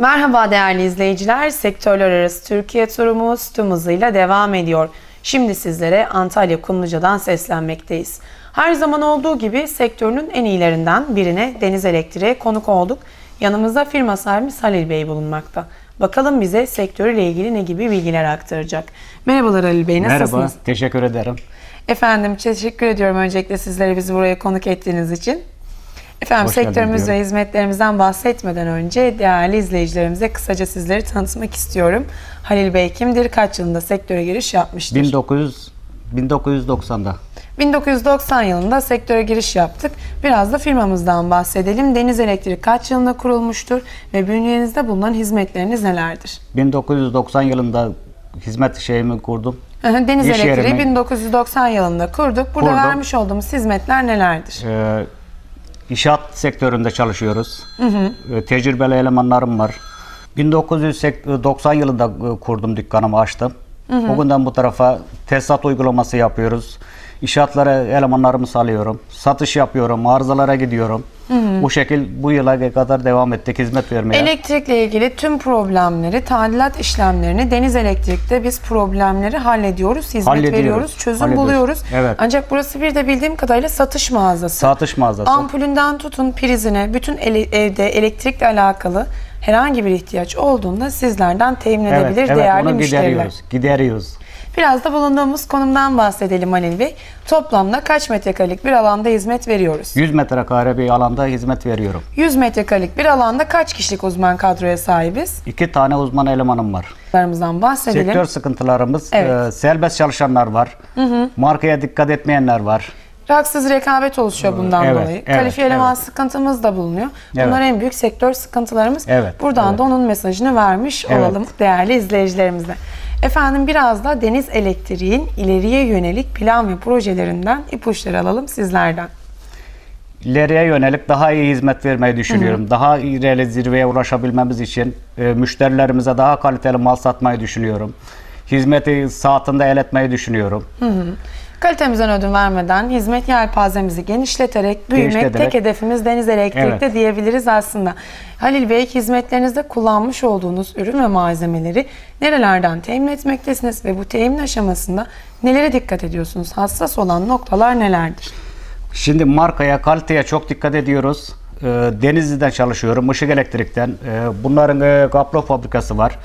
Merhaba değerli izleyiciler. Sektörler arası Türkiye turumuz tüm hızıyla devam ediyor. Şimdi sizlere Antalya Kumluca'dan seslenmekteyiz. Her zaman olduğu gibi sektörünün en iyilerinden birine Deniz Elektriğe konuk olduk. Yanımızda firma sahibi Halil Bey bulunmakta. Bakalım bize sektörüyle ilgili ne gibi bilgiler aktaracak. Merhabalar Halil Bey, nasılsınız? Merhaba, teşekkür ederim. Efendim teşekkür ediyorum öncelikle sizlere bizi buraya konuk ettiğiniz için. Efendim Hoş sektörümüz ve hizmetlerimizden bahsetmeden önce değerli izleyicilerimize kısaca sizleri tanıtmak istiyorum. Halil Bey kimdir? Kaç yılında sektöre giriş yapmıştır? 1900 1990'da. 1990 yılında sektöre giriş yaptık. Biraz da firmamızdan bahsedelim. Deniz Elektrik kaç yılında kurulmuştur ve bünyenizde bulunan hizmetleriniz nelerdir? 1990 yılında hizmet şeyimi kurdum. Deniz İş Elektriği yerimi- 1990 yılında kurduk. Burada Kurdum. vermiş olduğumuz hizmetler nelerdir? Ee, inşaat sektöründe çalışıyoruz. Ee, tecrübeli elemanlarım var. 1990 yılında e, kurdum dükkanımı açtım. O günden bu tarafa tesisat uygulaması yapıyoruz. İnşaatlara elemanlarımı salıyorum. Satış yapıyorum. Arızalara gidiyorum. Bu şekil bu yıla kadar devam ettik hizmet vermeye. Elektrikle ilgili tüm problemleri, tadilat işlemlerini Deniz Elektrik'te biz problemleri hallediyoruz, hizmet Hallediyoruz, veriyoruz, çözüm hallediyoruz. buluyoruz. Evet. Ancak burası bir de bildiğim kadarıyla satış mağazası. Satış mağazası. Ampulünden tutun prizine, bütün ele- evde elektrikle alakalı herhangi bir ihtiyaç olduğunda sizlerden temin edebilir değerli onu müşteriler. gideriyoruz. Gideriyoruz. Biraz da bulunduğumuz konumdan bahsedelim Halil Bey. Toplamda kaç metrekarelik bir alanda hizmet veriyoruz? 100 metrekare bir alanda hizmet veriyorum. 100 metrekarelik bir alanda kaç kişilik uzman kadroya sahibiz? İki tane uzman elemanım var. Larımızdan bahsedelim. Sektör sıkıntılarımız, Evet. e, serbest çalışanlar var. Markaya dikkat etmeyenler var. Haksız rekabet oluşuyor bundan Evet, dolayı. evet, Kalifiye eleman evet. sıkıntımız da bulunuyor. Bunlar Evet. en büyük sektör sıkıntılarımız. Evet, Buradan evet. da onun mesajını vermiş Evet. olalım değerli izleyicilerimize. Efendim biraz da Deniz Elektriğin ileriye yönelik plan ve projelerinden ipuçları alalım sizlerden. İleriye yönelik daha iyi hizmet vermeyi düşünüyorum. Daha ileri zirveye ulaşabilmemiz için e, müşterilerimize daha kaliteli mal satmayı düşünüyorum. Hizmeti saatinde el etmeyi düşünüyorum. Kalitemizden ödün vermeden hizmet yelpazemizi genişleterek büyümek Genişleterek. tek hedefimiz Deniz Elektrik'te Evet. diyebiliriz aslında. Halil Bey hizmetlerinizde kullanmış olduğunuz ürün ve malzemeleri nerelerden temin etmektesiniz ve bu temin aşamasında nelere dikkat ediyorsunuz? Hassas olan noktalar nelerdir? Şimdi markaya, kaliteye çok dikkat ediyoruz. E, Denizli'den çalışıyorum, Işık Elektrik'ten. E, bunların e, fabrikası var.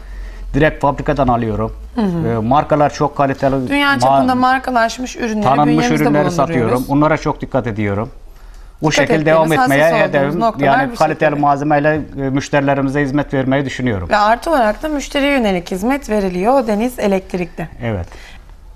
Direkt fabrikadan alıyorum. E, markalar çok kaliteli. Dünya ma- çapında markalaşmış ürünleri tanınmış ürünleri satıyorum. Onlara çok dikkat ediyorum. Bu Dikkat şekilde devam etmeye hedefim. Yani kaliteli şekilde. malzemeyle e, müşterilerimize hizmet vermeyi düşünüyorum. Ve artı olarak da müşteriye yönelik hizmet veriliyor Deniz Elektrik'te. Evet.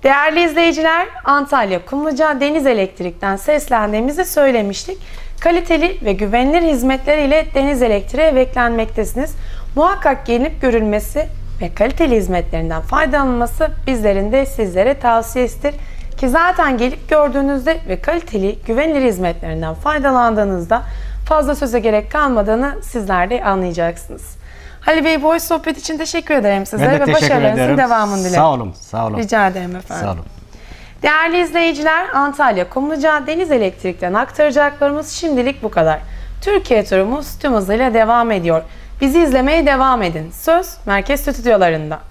Değerli izleyiciler, Antalya Kumluca Deniz Elektrik'ten seslendiğimizi söylemiştik. Kaliteli ve güvenilir hizmetleriyle Deniz Elektrik'e beklenmektesiniz. Muhakkak gelinip görülmesi ve kaliteli hizmetlerinden faydalanılması bizlerin de sizlere tavsiyesidir. Ki zaten gelip gördüğünüzde ve kaliteli, güvenilir hizmetlerinden faydalandığınızda fazla söze gerek kalmadığını sizler de anlayacaksınız. Halil Bey bu hoş sohbet için teşekkür ederim sizlere de ve başarılarınızın ederim. devamını dilerim. Sağ olun. Sağ olun. Rica ederim efendim. Sağ olun. Değerli izleyiciler, Antalya Kumluca Deniz Elektrik'ten aktaracaklarımız şimdilik bu kadar. Türkiye turumuz tüm hızıyla devam ediyor. Bizi izlemeye devam edin. Söz merkez stüdyolarında.